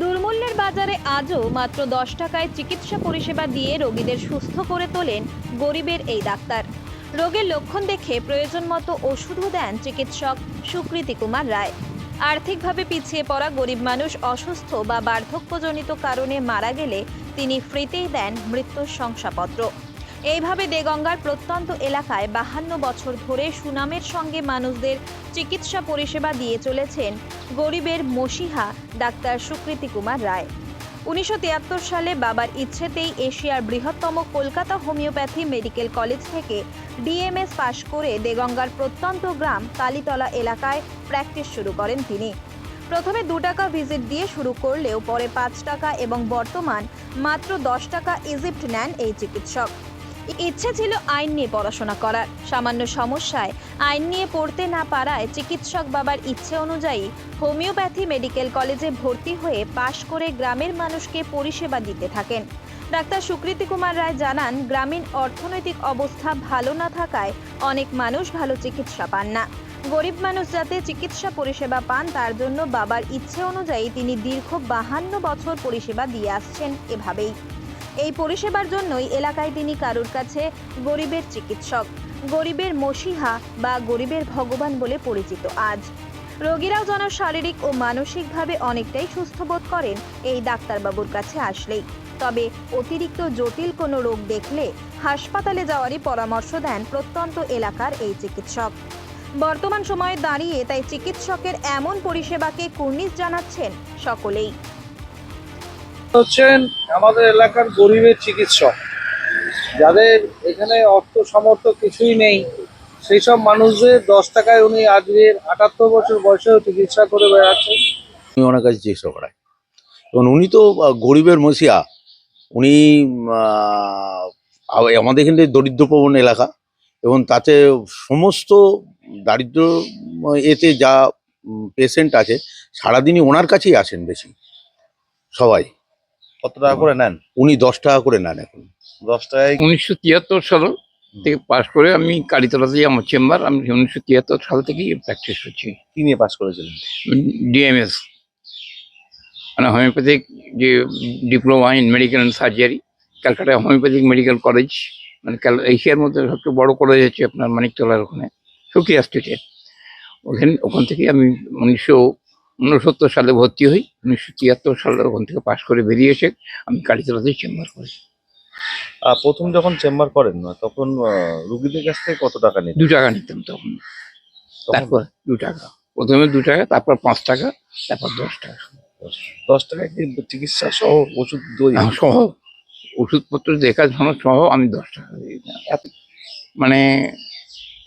দুর্মূল্যের বাজারে আজও মাত্র দশ টাকায় চিকিৎসা পরিষেবা দিয়ে রোগীদের সুস্থ করে তোলেন গরিবের এই ডাক্তার। রোগের লক্ষণ দেখে প্রয়োজন মতো ওষুধও দেন চিকিৎসক সুকৃতি কুমার রায়। আর্থিকভাবে পিছিয়ে পড়া গরিব মানুষ অসুস্থ বা বার্ধক্যজনিত কারণে মারা গেলে তিনি ফ্রিতেই দেন মৃত্যুর শংসাপত্র। এইভাবে দেগঙ্গার প্রত্যন্ত এলাকায় বাহান্ন বছর ধরে সুনামের সঙ্গে মানুষদের চিকিৎসা পরিষেবা দিয়ে চলেছেন গরিবের মসিহা ডাক্তার সুকৃতি কুমার রায়। উনিশশো তিয়াত্তর সালে বাবার ইচ্ছেতেই এশিয়ার বৃহত্তম কলকাতা হোমিওপ্যাথি মেডিকেল কলেজ থেকে ডিএমএস পাশ করে দেগঙ্গার প্রত্যন্ত গ্রাম কালীতলা এলাকায় প্র্যাকটিস শুরু করেন তিনি। প্রথমে দু টাকা ভিজিট দিয়ে শুরু করলেও পরে পাঁচ টাকা এবং বর্তমান মাত্র দশ টাকা ইজিপ্ট নেন এই চিকিৎসক। ইচ্ছে ছিল আইন নিয়ে পড়াশোনা করার। সামান্য সমস্যায় আইন নিয়ে পড়তে না পারায় চিকিৎসক বাবার ইচ্ছে অনুযায়ী হোমিওপ্যাথি মেডিকেল কলেজে ভর্তি হয়ে পাশ করে গ্রামের মানুষকে পরিষেবা দিতে থাকেন। ডাক্তার সুকৃতি কুমার রায় জানান, গ্রামীণ অর্থনৈতিক অবস্থা ভালো না থাকায় অনেক মানুষ ভালো চিকিৎসা পান না। গরিব মানুষ যাতে চিকিৎসা পরিষেবা পান, তার জন্য বাবার ইচ্ছে অনুযায়ী তিনি দীর্ঘ বাহান্ন বছর পরিষেবা দিয়ে আসছেন এভাবেই। এই পরিষেবার জন্যই এলাকায় তিনি কারুর কাছে গরিবের চিকিৎসক, গরিবের মসিহা বা গরিবের ভগবান বলে পরিচিত আজ। রোগীরাও যেন শারীরিক ও মানসিকভাবে অনেকটাই সুস্থ বোধ করেন, এই ডাক্তারবাবুর কাছে আসলেই। তবে অতিরিক্ত জটিল কোনো রোগ দেখলে হাসপাতালে যাওয়ারই পরামর্শ দেন প্রত্যন্ত এলাকার এই চিকিৎসক। বর্তমান সময়ে দাঁড়িয়ে তাই চিকিৎসকের এমন পরিষেবাকে কুর্নিশ জানাচ্ছেন সকলেই। হচ্ছেন আমাদের এলাকার গরিবের চিকিৎসক। যাদের এখানে অর্থ সামর্থ্য কিছুই নেই সেই সব মানুষদের দশ টাকায় উনি আজকের আটাত্তর বছর বয়সেও চিকিৎসা করে বেড়াচ্ছেন। উনি ওনার কাছে চিকিৎসা করায়। এবং উনি তো গরিবের মসিয়া উনি আমাদের এখানে দরিদ্রপ্রবণ এলাকা। এবং তাতে সমস্ত দারিদ্র এতে যা পেশেন্ট আছে, সারাদিনই ওনার কাছেই আসেন বেশি। সবাই। কত টাকা করে নেন? উনি দশ টাকা করে নেন এখন। দশ টাকায় উনিশশো তিয়াত্তর সাল থেকে পাশ করে আমি কালীতলাতেই আমার চেম্বার আমি উনিশশো তিয়াত্তর সাল থেকেই প্র্যাকটিস করছি। কি নিয়ে পাস করেছিলেন? ডিএমএস মানে হোমিওপ্যাথিক যে diploma in medical and surgery Calcutta homeopathic medical college মানে ক্যাল- এশিয়ার মধ্যে সবচেয়ে বড় কলেজ হচ্ছে আপনার মানিকতলার ওখানে সুকিয়া স্ট্রিটে ওখানে ওখান থেকে আমি উনিশশো উনসত্তর সালে ভর্তি হই উনিশশো তিয়াত্তর সালে ওখান থেকে পাশ করে বেরিয়ে এসে আমি কালীতলাতেই চেম্বার করি। প্রথম যখন চেম্বার করেন না তখন রুগীদের কাছ থেকে কত টাকা নিতেন? দু টাকা নিতাম তখন। তারপর দু টাকা। প্রথমে দু টাকা তারপর পাঁচ টাকা তারপর দশ টাকা। দশ টাকা কি চিকিৎসা সহ ওষুধ দই? সহ। ওষুধপত্র দেখাশোনা সহ আমি দশ টাকা। এত- মানে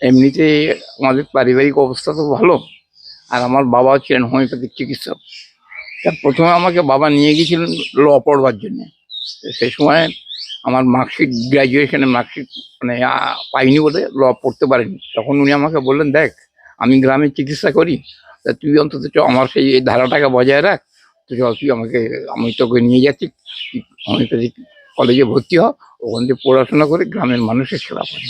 এমনিতে আমাদের পারিবারিক অবস্থা তো ভালো। আর আমার বাবা ছিলেন হোমিওপ্যাথিক চিকিৎসক। তা প্রথমে আমাকে বাবা নিয়ে গিয়েছিলেন ল পড়বার জন্য। সেই সময় আমার মার্কশিট গ্র্যাজুয়েশনের মার্কশিট মানে পাইনি বলে ল পড়তে পারিনি। তখন উনি আমাকে বললেন, দেখ, আমি গ্রামে চিকিৎসা করি, তা তুই অন্তত চ, আমার সেই এই ধারাটাকে বজায় রাখ। তো চল, তুই আমাকে, আমি তোকে নিয়ে যাচ্ছি হোমিওপ্যাথিক কলেজে ভর্তি হ, ওখান থেকে পড়াশোনা করে গ্রামের মানুষের সেবা করি।